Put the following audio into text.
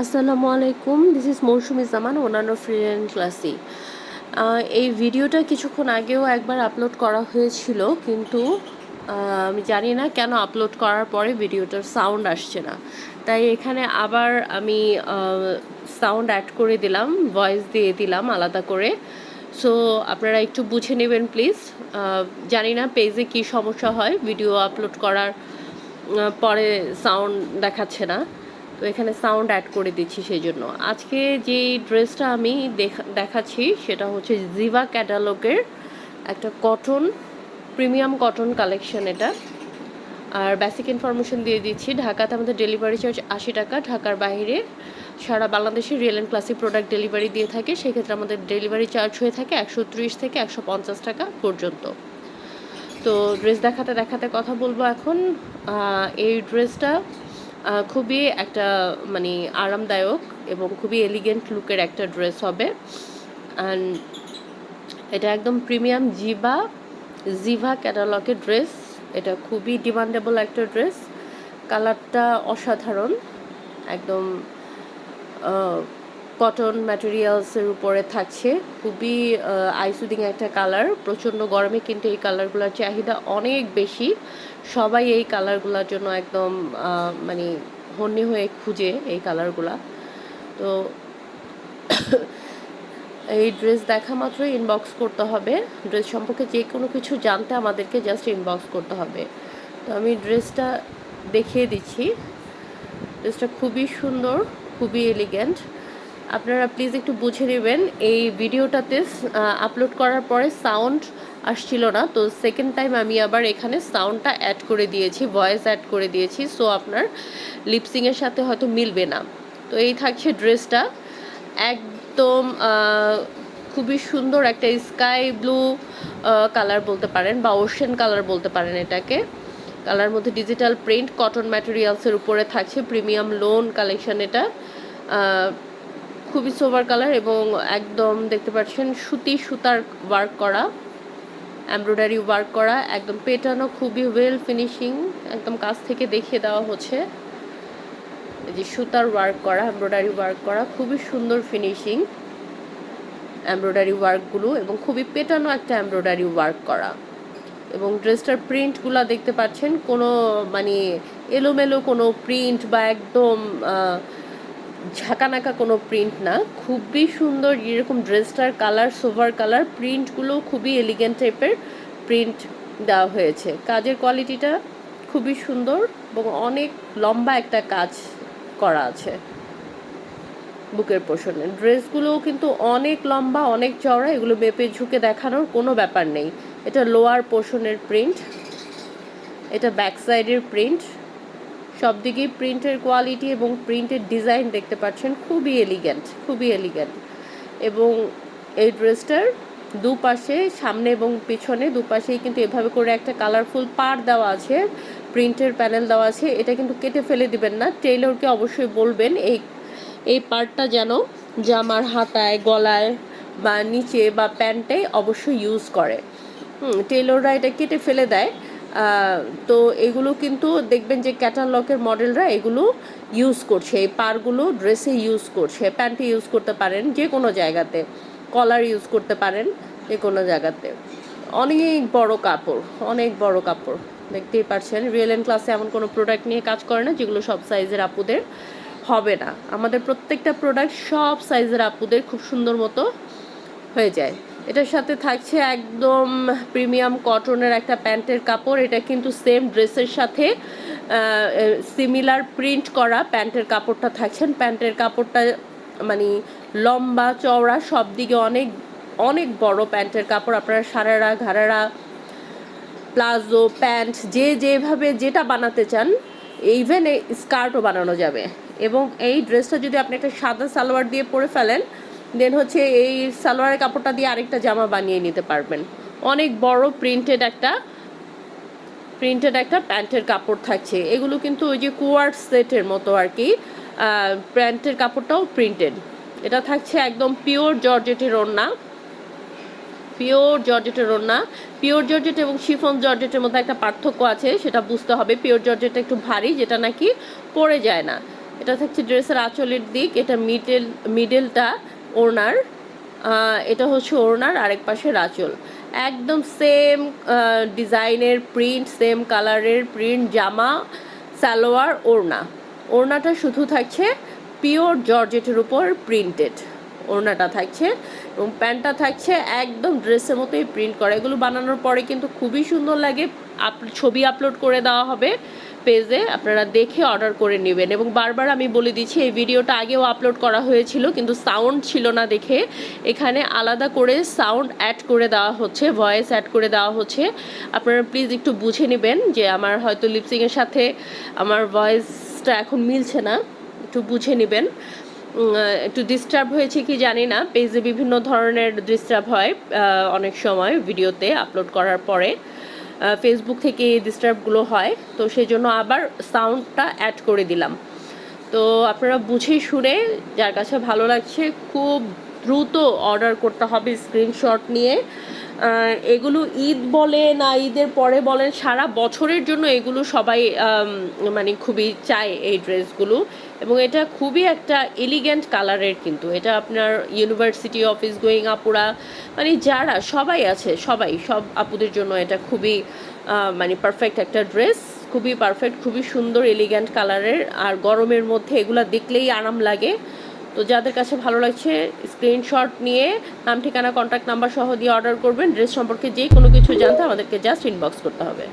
আসসালামু আলাইকুম this is মৌসুমি জামান অন্যান্য ফ্রিল্যান্ড ক্লাসি এই। ভিডিওটা কিছুক্ষণ আগেও একবার আপলোড করা হয়েছিল, কিন্তু আমি জানি না কেন আপলোড করার পরে ভিডিওটার সাউন্ড আসছে না। তাই এখানে আবার আমি সাউন্ড অ্যাড করে দিলাম ভয়েস দিয়ে দিলাম আলাদা করে। সো আপনারা একটু বুঝে নেবেন প্লিজ জানি না পেজে কী সমস্যা হয় ভিডিও আপলোড করার পরে সাউন্ড দেখাচ্ছে না। তো এখানে সাউন্ড অ্যাড করে দিচ্ছি সেই জন্য আজকে যে ড্রেসটা আমি দেখাচ্ছি সেটা হচ্ছে জিভা ক্যাটালগের একটা কটন প্রিমিয়াম কটন কালেকশন এটা। আর বেসিক ইনফরমেশন দিয়ে দিচ্ছি, ঢাকাতে আমাদের ডেলিভারি চার্জ আশি টাকা, ঢাকার বাইরে সারা বাংলাদেশে real and classic product delivery দিয়ে থাকে। সেক্ষেত্রে আমাদের ডেলিভারি চার্জ হয়ে থাকে একশো ত্রিশ থেকে একশো পঞ্চাশ টাকা পর্যন্ত। তো ড্রেস দেখাতে দেখাতে কথা বলব এখন। এই ড্রেসটা খুবই একটা মানে আরামদায়ক এবং খুবই এলিগেন্ট লুকের একটা ড্রেস হবে। অ্যান্ড এটা একদম প্রিমিয়াম জিভা জিভা ক্যাটালগের ড্রেস এটা খুবই ডিমান্ডেবল একটা ড্রেস কালারটা অসাধারণ। একদম কটন ম্যাটেরিয়ালসের উপরে থাকছে। খুবই আইসুদিং একটা কালার প্রচণ্ড গরমে কিন্তু এই কালারগুলোর চাহিদা অনেক বেশি। সবাই এই কালারগুলোর জন্য একদম মানে হন্যে হয়ে খুঁজে এই কালারগুলা তো এই ড্রেস দেখা মাত্রই ইনবক্স করতে হবে। ড্রেস সম্পর্কে যে কোনো কিছু জানতে আমাদেরকে জাস্ট ইনবক্স করতে হবে। তো আমি ড্রেসটা দেখিয়ে দিচ্ছি। ড্রেসটা খুবই সুন্দর, খুবই এলিগেন্ট আপনারা প্লিজ একটু বুঝে নেবেন, এই ভিডিওটাতে আপলোড করার পরে সাউন্ড আসছিল না, তো সেকেন্ড টাইম আমি আবার এখানে সাউন্ডটা অ্যাড করে দিয়েছি ভয়েস অ্যাড করে দিয়েছি সো আপনার লিপসিংয়ের সাথে হয়তো মিলবে না। তো এই থাকছে ড্রেসটা একদম খুবই সুন্দর একটা স্কাই ব্লু কালার বলতে পারেন বা ওশেন কালার বলতে পারেন এটাকে। কালার মধ্যে ডিজিটাল প্রিন্ট কটন ম্যাটেরিয়ালসের উপরে থাকছে প্রিমিয়াম লোন কালেকশন এটা। খুবই সোভার কালার এবং একদম দেখতে পাচ্ছেন সুতি সুতার ওয়ার্ক করা এমব্রয়ডারি ওয়ার্ক করা, একদম পেটানো খুবই ওয়েল ফিনিশিং একদম কাছ থেকে দেখিয়ে দেওয়া হচ্ছে। যে সুতার ওয়ার্ক করা এমব্রয়ডারি ওয়ার্ক করা, খুবই সুন্দর ফিনিশিং এমব্রয়ডারি ওয়ার্কগুলো এবং খুবই পেটানো একটা এমব্রয়ডারি ওয়ার্ক করা। এবং ড্রেসটার প্রিন্টগুলো দেখতে পাচ্ছেন, কোনো মানে এলোমেলো কোনো প্রিন্ট বা একদম ঝাঁকানাকা কোনো প্রিন্ট না। খুবই সুন্দর এরকম ড্রেসটার কালার সোভার কালার প্রিন্টগুলো খুবই এলিগেন্ট টাইপের প্রিন্ট দেওয়া হয়েছে। কাজের কোয়ালিটিটা খুবই সুন্দর এবং অনেক লম্বা একটা কাজ করা আছে বুকের পোষণে। ড্রেসগুলোও কিন্তু অনেক লম্বা, অনেক চওড়া, এগুলো মেপে ঝুঁকে দেখানোর কোনো ব্যাপার নেই। এটা লোয়ার পোর্শনের প্রিন্ট এটা ব্যাক সাইডের প্রিন্ট সব দিকেই প্রিন্টের কোয়ালিটি এবং প্রিন্টের ডিজাইন দেখতে পাচ্ছেন, খুবই এলিগ্যান্ট খুবই এলিগ্যান্ট এবং এই ড্রেসটার দুপাশে, সামনে এবং পিছনে দুপাশেই কিন্তু এভাবে করে একটা কালারফুল পার দেওয়া আছে, প্রিন্টের প্যানেল দেওয়া আছে। এটা কিন্তু কেটে ফেলে দিবেন না টেইলরকে অবশ্যই বলবেন এই এই পার্টটা যেন জামার হাতায়, গলায় বা নিচে বা প্যান্টে অবশ্যই ইউজ করে। হুম টেলররা এটা কেটে ফেলে দেয়। তো এগুলো কিন্তু দেখবেন যে ক্যাটালগের মডেলরা এগুলো ইউজ করছে। এই পারগুলো ড্রেসে ইউজ করছে। প্যান্টে ইউজ করতে পারেন যে কোনো জায়গাতে। কলার ইউজ করতে পারেন যে কোনো জায়গাতে। অনেক বড় কাপড়, অনেক বড় কাপড়। দেখতেই পাচ্ছেন রিয়েল এন্ড ক্লাসে এমন কোনো প্রোডাক্ট নিয়ে কাজ করে না যেগুলো সব সাইজের আপুদের হবে না। আমাদের প্রত্যেকটা প্রোডাক্ট সব সাইজের আপুদের খুব সুন্দর মতো হয়ে যায়। এটার সাথে থাকছে একদম প্রিমিয়াম কটনের একটা প্যান্টের কাপড়। এটা কিন্তু সেম ড্রেসের সাথে সিমিলার প্রিন্ট করা প্যান্টের কাপড়টা থাকছেন প্যান্টের কাপড়টা মানে লম্বা, চওড়া, সব দিকে অনেক অনেক বড় প্যান্টের কাপড়। আপনারা সারারা ঘাড়ারা প্লাজো, প্যান্ট, যে যেভাবে যেটা বানাতে চান ইভেন স্কার্টও বানানো যাবে। এবং এই ড্রেসটা যদি আপনি একটা সাদা সালোয়ার দিয়ে পরে ফেলেন দেন হচ্ছে এই সালোয়ারের কাপড়টা দিয়ে আরেকটা জামা বানিয়ে নিতে পারবেন। অনেক বড় প্রিন্টেড একটা প্রিন্টেড একটা প্যান্টের কাপড় থাকছে। এগুলো কিন্তু ওই যে কোয়ার্ড সেটের মতো আর কি প্যান্টের কাপড়টাও প্রিন্টেড এটা থাকছে একদম পিওর জর্জেটের ওড়না। পিওর জর্জেটের ওড়না। পিওর জর্জেট এবং শিফন জর্জেটের মধ্যে একটা পার্থক্য আছে, সেটা বুঝতে হবে। পিওর জর্জেটটা একটু ভারী, যেটা নাকি পড়ে যায় না। এটা থাকছে ড্রেসের আঁচলের দিক, এটা মিডেল মিডলটা ওড়নার। এটা হচ্ছে ওড়নার, আরেক পাশে আঁচল একদম সেম ডিজাইনের প্রিন্ট সেম কালারের প্রিন্ট জামা, সালোয়ার, ওড়না। ওড়নাটা শুধু থাকছে পিওর জর্জেটের উপর প্রিন্টেড ওড়নাটা থাকছে এবং প্যান্টটা থাকছে একদম ড্রেসের মতোই প্রিন্ট করা। এগুলো বানানোর পরে কিন্তু খুবই সুন্দর লাগে। আপ ছবি আপলোড করে দেওয়া হবে। পেজে আপনারা দেখে অর্ডার করে নেবেন এবং বারবার আমি বলে দিচ্ছি, এই ভিডিওটা আগেও আপলোড করা হয়েছিল, কিন্তু সাউন্ড ছিল না দেখে এখানে আলাদা করে সাউন্ড অ্যাড করে দেওয়া হচ্ছে ভয়েস অ্যাড করে দেওয়া হচ্ছে। আপনারা প্লিজ একটু বুঝে নেবেন যে আমার হয়তো লিপসিংয়ের সাথে আমার ভয়েসটা এখন মিলছে না, একটু বুঝে নেবেন। একটু ডিস্টার্ব হয়েছে কি জানি না, পেজে বিভিন্ন ধরনের ডিস্টার্ব হয় অনেক সময় ভিডিওতে আপলোড করার পরে। ফেসবুক থেকে এই ডিস্টার্বগুলো হয়, তো সেই জন্য আবার সাউন্ডটা অ্যাড করে দিলাম। তো আপনারা বুঝে শুনে যার কাছে ভালো লাগছে, খুব দ্রুত অর্ডার করতে হবে স্ক্রিনশট নিয়ে। এগুলো ঈদ বলে না, ঈদের পরে বলেন, সারা বছরের জন্য এগুলো সবাই মানে খুবই চায় এই ড্রেসগুলো এবং এটা খুবই একটা এলিগেন্ট কালারের কিন্তু। এটা আপনার ইউনিভার্সিটি অফিস গোয়িং আপুরা মানে যারা সবাই আছে, সবাই, সব আপুদের জন্য এটা খুবই মানে পারফেক্ট একটা ড্রেস খুবই পারফেক্ট খুবই সুন্দর এলিগ্যান্ট কালারের আর গরমের মধ্যে এগুলা দেখলেই আরাম লাগে। তো যাদের কাছে ভালো লাগছে স্ক্রিনশট নিয়ে নাম, ঠিকানা কন্ট্যাক্ট নাম্বার সহ দিয়ে অর্ডার করবেন। ড্রেস সম্পর্কে যে কোনো কিছু জানতে আমাদেরকে জাস্ট ইনবক্স করতে হবে।